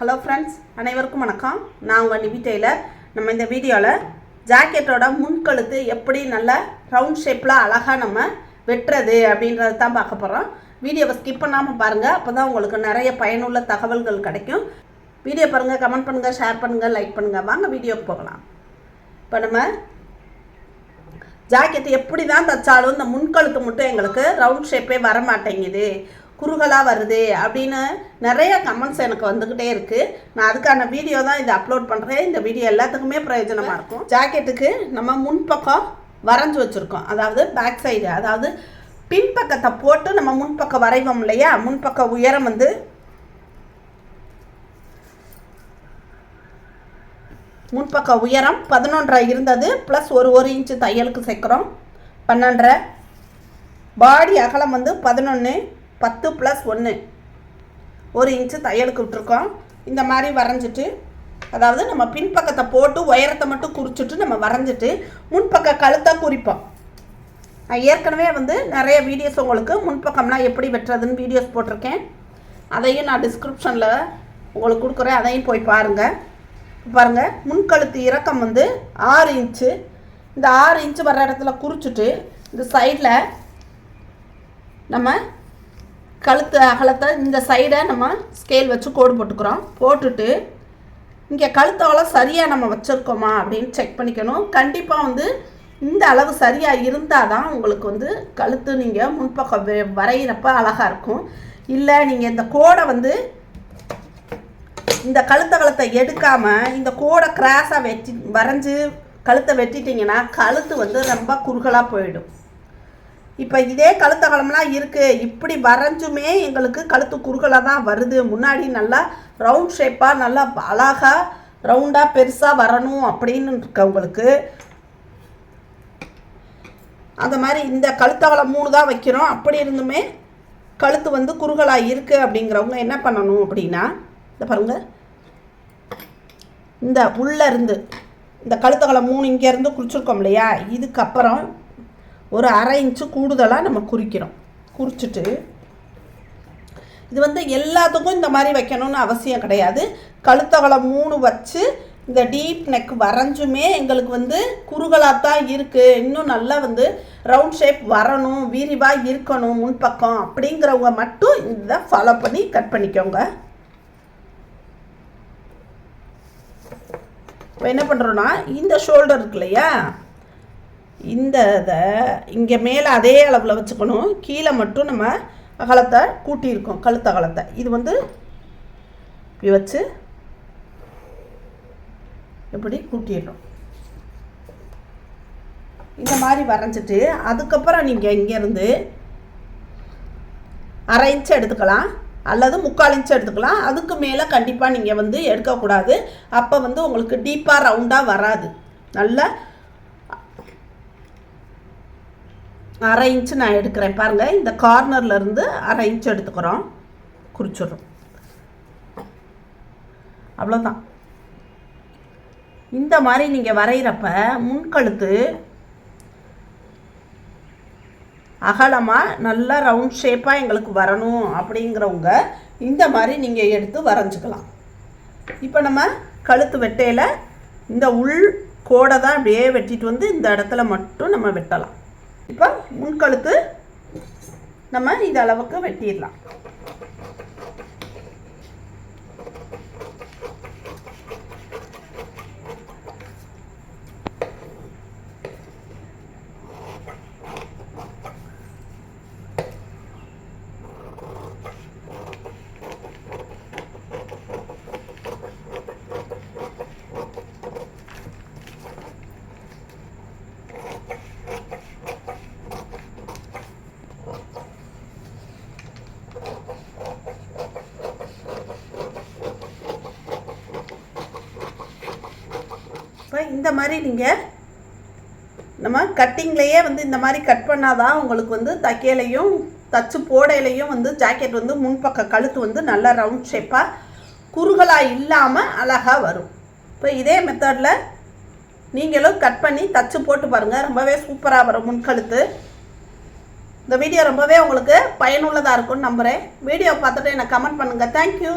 Hello friends அனைவருக்கும் வணக்கம். நான் உங்கள் நிபி டெய்லர். நம்ம இந்த வீடியோவில் ஜாக்கெட்டோட முன்கழுத்து எப்படி நல்ல ரவுண்ட் ஷேப்பில் அழகாக நம்ம வெட்டுறது அப்படின்றத தான் பார்க்க போகிறோம் வீடியோவை ஸ்கிப் பண்ணாமல் பாருங்கள் அப்போ தான் உங்களுக்கு நிறைய பயனுள்ள தகவல்கள் கிடைக்கும். வீடியோ பாருங்கள் கமெண்ட் பண்ணுங்கள் ஷேர் பண்ணுங்கள் லைக் பண்ணுங்கள் வாங்க வீடியோக்கு போகலாம். இப்போ நம்ம ஜாக்கெட் எப்படி தான் தைச்சாலும் இந்த முன்கழுத்து மட்டும் எங்களுக்கு ரவுண்ட் ஷேப்பே வர மாட்டேங்குது குறுகலாக வருது அப்படின்னு நிறைய கமெண்ட்ஸ் எனக்கு வந்துக்கிட்டே இருக்குது நான் அதுக்கான வீடியோ தான் இதை அப்லோட் பண்ணுறேன் இந்த வீடியோ எல்லாத்துக்குமே பிரயோஜனமாக இருக்கும். ஜாக்கெட்டுக்கு நம்ம முன்பக்கம் வரைஞ்சி வச்சுருக்கோம். அதாவது பேக் சைடு அதாவது பின்பக்கத்தை போட்டு நம்ம முன்பக்கம் வரைவோம் இல்லையா? முன்பக்க உயரம் வந்து முன்பக்க உயரம் பதினொன்றரை இருந்தது. ப்ளஸ் ஒரு ஒரு இன்ச்சு தையலுக்கு சேர்க்குறோம். பன்னெண்டரை. பாடி அகலம் வந்து பதினொன்று பத்து ப்ளஸ் ஒன்று ஒரு இன்ச்சு தையலுக்கு விட்ருக்கோம் இந்த மாதிரி வரைஞ்சிட்டு அதாவது நம்ம பின்பக்கத்தை போட்டு உயரத்தை மட்டும் குறிச்சிட்டு நம்ம வரைஞ்சிட்டு முன்பக்க கழுத்தை குறிப்போம். நான் ஏற்கனவே வந்து நிறைய வீடியோஸ் உங்களுக்கு முன்பக்கம்லாம் எப்படி வெட்டுறதுன்னு வீடியோஸ் போட்டிருக்கேன். அதையும் நான் டிஸ்கிரிப்ஷனில் உங்களுக்கு கொடுக்குறேன். அதையும் போய் பாருங்கள் பாருங்கள் முன்கழுத்து இறக்கம் வந்து ஆறு இன்ச்சு இந்த ஆறு இன்ச்சு வர்ற இடத்துல குறிச்சிட்டு இந்த சைடில் நம்ம கழுத்து அகலத்தை இந்த சைடை நம்ம ஸ்கேல் வச்சு கோடு போட்டுக்கிறோம். போட்டுட்டு இங்கே கழுத்தவளம் சரியாக நம்ம வச்சுருக்கோமா அப்படின்னு செக் பண்ணிக்கணும். கண்டிப்பாக வந்து இந்த அளவு சரியாக இருந்தால் தான் உங்களுக்கு வந்து கழுத்து நீங்கள் முன்பக்கம் வரைகிறப்ப அழகாக இருக்கும். இல்லை நீங்கள் இந்த கோடை வந்து இந்த கழுத்த கழுத்தை எடுக்காமல் இந்த கோடை கிராஸாக வெட்டி வரைஞ்சி கழுத்தை வெட்டிட்டிங்கன்னா கழுத்து வந்து ரொம்ப குறுகலாக போயிடும். இப்போ இதே கழுத்த கலம்லாம் இருக்குது இப்படி வரைஞ்சுமே எங்களுக்கு கழுத்து குறுகலாக தான் வருது. முன்னாடி நல்லா ரவுண்ட் ஷேப்பாக நல்லா அழகாக ரவுண்டாக பெருசாக வரணும் அப்படின்னு இருக்கவங்களுக்கு அந்த மாதிரி இந்த கழுத்தகலம் மூணு தான் வைக்கிறோம். அப்படி இருந்துமே கழுத்து வந்து குறுகலாக இருக்குது அப்படிங்கிறவங்க என்ன பண்ணணும் அப்படின்னா இந்த பாருங்க. இந்த உள்ளேருந்து இந்த கழுத்தகலம் மூணு இங்கேருந்து குளிச்சிருக்கோம் இல்லையா? இதுக்கப்புறம் ஒரு அரை இன்ச்சு கூடுதலாக நம்ம குறிக்கிறோம். குறிச்சிட்டு இது வந்து எல்லாத்துக்கும் இந்த மாதிரி வைக்கணும்னு அவசியம் கிடையாது. கழுத்தவளை மூணு வச்சு இந்த டீப் நெக் வரைஞ்சுமே எங்களுக்கு வந்து குறுகலாக தான் இருக்குது இன்னும் நல்லா வந்து ரவுண்ட் ஷேப் வரணும் விரிவாக இருக்கணும் முன்பக்கம் அப்படிங்கிறவங்க மட்டும் இதை ஃபாலோ பண்ணி கட் பண்ணிக்கோங்க. இப்போ என்ன பண்ணுறோன்னா இந்த ஷோல்டர் இருக்கு இல்லையா? இந்த இதை இங்கே மேலே அதே அளவில் வச்சுக்கணும். கீழே மட்டும் நம்ம அகலத்தை கூட்டியிருக்கோம் கழுத்த அகலத்தை. இது வந்து இப்படி வச்சு இப்படி கூட்டிடுறோம் இந்த மாதிரி வரைஞ்சிட்டு அதுக்கப்புறம் நீங்கள் இங்கேருந்து அரை இன்ச்சு எடுத்துக்கலாம். அல்லது முக்கால் இன்ச்சு எடுத்துக்கலாம். அதுக்கு மேலே கண்டிப்பாக நீங்கள் வந்து எடுக்கக்கூடாது. அப்போ வந்து உங்களுக்கு டீப்பாக ரவுண்டாக வராது. நல்லா அரை இன்ச்சு நான் எடுக்கிறேன் பாருங்கள் இந்த கார்னர்லேருந்து அரை இன்ச்சு எடுத்துக்கிறோம். குறிச்சிடுறோம். அவ்வளோதான் இந்த மாதிரி நீங்கள் வரைகிறப்ப முன்கழுத்து அகலமாக நல்லா ரவுண்ட் ஷேப்பாக எங்களுக்கு வரணும் அப்படிங்கிறவங்க இந்த மாதிரி நீங்கள் எடுத்து வரைஞ்சிக்கலாம். இப்போ நம்ம கழுத்து வெட்டையில் இந்த உள் கோடை தான் அப்படியே வெட்டிட்டு வந்து இந்த இடத்துல மட்டும் நம்ம வெட்டலாம். இப்போ முன்கழுத்து நம்ம இந்த அளவுக்கு வெட்டிடலாம். இப்போ இந்த மாதிரி நீங்கள் நம்ம கட்டிங்லேயே வந்து இந்த மாதிரி கட் பண்ணாதான் உங்களுக்கு வந்து தைக்கையிலையும் தச்சு போடையிலையும் வந்து ஜாக்கெட் வந்து முன்பக்க கழுத்து வந்து நல்லா ரவுண்ட் ஷேப்பாக குறுகலாக இல்லாமல் அழகாக வரும். இப்போ இதே மெத்தடில் நீங்களும் கட் பண்ணி தச்சு போட்டு பாருங்கள் ரொம்பவே சூப்பராக வரும் முன்கழுத்து இந்த வீடியோ ரொம்பவே உங்களுக்கு பயனுள்ளதாக இருக்கும்னு நம்புகிறேன் வீடியோ பார்த்துட்டு எனக்கு கமெண்ட் பண்ணுங்கள் தேங்க்யூ